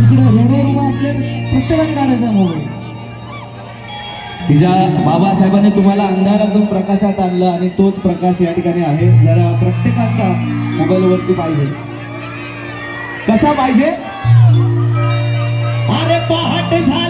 इकडे रोडवर उभा असले प्रत्येकाने काढायचा मोबाईल की ज्या बाबासाहेबांनी तुम्हाला अंधारातून प्रकाशात आणलं आणि तोच प्रकाश या ठिकाणी आहे. जरा प्रत्येकाचा मोबाईल वरती पाहिजे. कसा पाहिजे? अरे पहाट झाली